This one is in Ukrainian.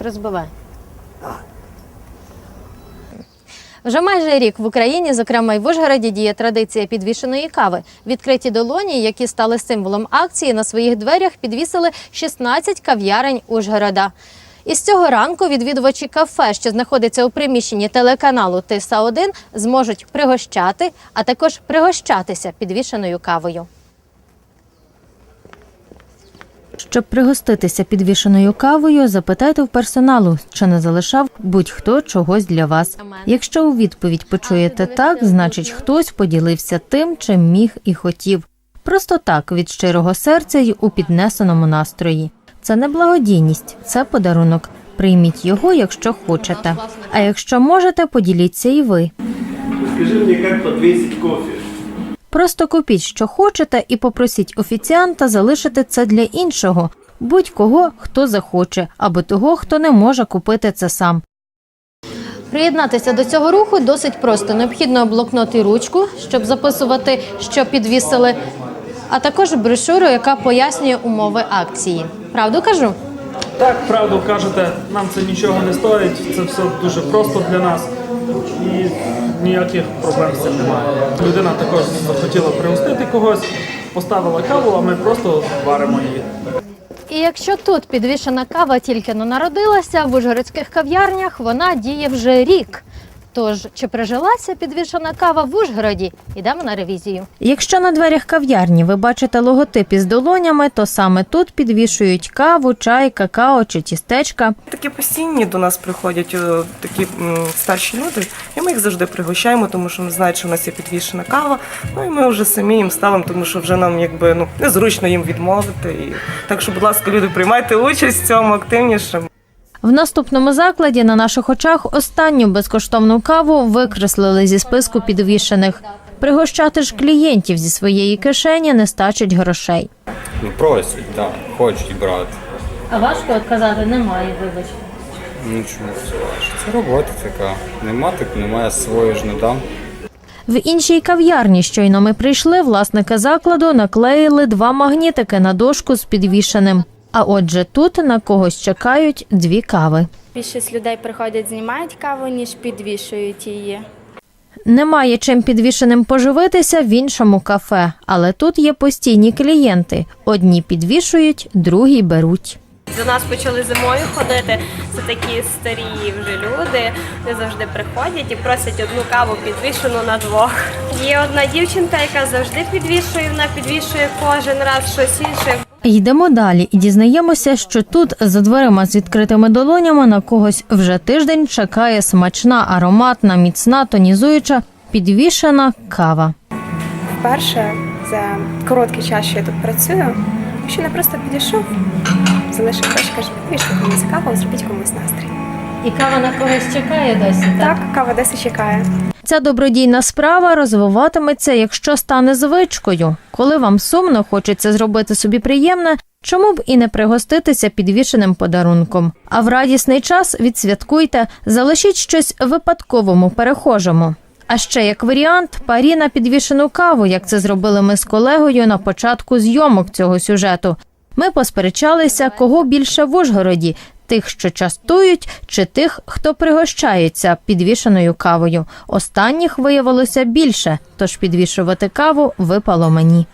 Розбивай. Вже майже рік в Україні, зокрема й в Ужгороді, діє традиція підвішеної кави. Відкриті долоні, які стали символом акції, на своїх дверях підвісили 16 кав'ярень Ужгорода. І з цього ранку відвідувачі кафе, що знаходиться у приміщенні телеканалу Тиса 1 зможуть пригощати, а також пригощатися підвішеною кавою. Щоб пригоститися підвішеною кавою, запитайте в персоналу, чи не залишав будь-хто чогось для вас. Якщо у відповідь почуєте так, значить хтось поділився тим, чим міг і хотів. Просто так від щирого серця й у піднесеному настрої. Це не благодійність, це подарунок. Прийміть його, якщо хочете. А якщо можете, поділіться і ви. Скажи мне, как подвесить кофе? Просто купіть, що хочете, і попросіть офіціанта залишити це для іншого, будь-кого, хто захоче, або того, хто не може купити це сам. Приєднатися до цього руху досить просто. Необхідно блокнот і ручку, щоб записувати, що підвісили, а також брошуру, яка пояснює умови акції. Правду кажу? Так, правду кажете, нам це нічого не стоїть, це все дуже просто для нас і ніяких проблем з цим немає. Людина також захотіла пригостити когось, поставила каву, а ми просто варимо її. І якщо тут підвішена кава тільки но народилася, в ужгородських кав'ярнях вона діє вже рік. Тож, чи прижилася підвішена кава в Ужгороді? Йдемо на ревізію. Якщо на дверях кав'ярні ви бачите логотип із долонями, то саме тут підвішують каву, чай, какао чи тістечка. Такі постійні до нас приходять е, такі м, старші люди, і ми їх завжди пригощаємо, тому що вони знають, що в нас є підвішена кава. Ну і ми вже самі їм ставимо, тому що вже нам якби ну незручно їм відмовити. І так що, будь ласка, люди, приймайте участь в цьому активніше. В наступному закладі на наших очах останню безкоштовну каву викреслили зі списку підвішених. Пригощати ж клієнтів зі своєї кишені не стачить грошей. Ну просять, так, хочуть брати. А важко отказати немає, вибачте. Ну чому це важко? Це робота така. Нема, так немає свою ж не дам. В іншій кав'ярні, щойно ми прийшли, власники закладу наклеїли два магнітики на дошку з підвішеним. А отже, тут на когось чекають дві кави. Більшість людей приходять, знімають каву, ніж підвішують її. Немає чим підвішеним поживитися в іншому кафе, але тут є постійні клієнти. Одні підвішують, другі беруть. До нас почали зимою ходити. Це такі старі вже люди. Вони завжди приходять і просять одну каву підвішену на двох. Є одна дівчинка, яка завжди підвішує. Вона підвішує кожен раз щось інше. Йдемо далі і дізнаємося, що тут за дверима з відкритими долонями на когось вже тиждень чекає смачна, ароматна, міцна, тонізуюча, підвішена кава. Вперше за короткий час, що я тут працюю, що не просто підійшов, залишив каже, підвіште комусь каву, зробіть комусь настрій. І кава на когось чекає досі. Так, кава десь чекає. Ця добродійна справа розвиватиметься, якщо стане звичкою. Коли вам сумно хочеться зробити собі приємне, чому б і не пригоститися підвішеним подарунком. А в радісний час відсвяткуйте, залишіть щось випадковому перехожому. А ще як варіант, парі на підвішену каву, як це зробили ми з колегою на початку зйомок цього сюжету. Ми посперечалися, кого більше в Ужгороді тих, що частують, чи тих, хто пригощається підвішеною кавою. Останніх виявилося більше, тож підвішувати каву випало мені.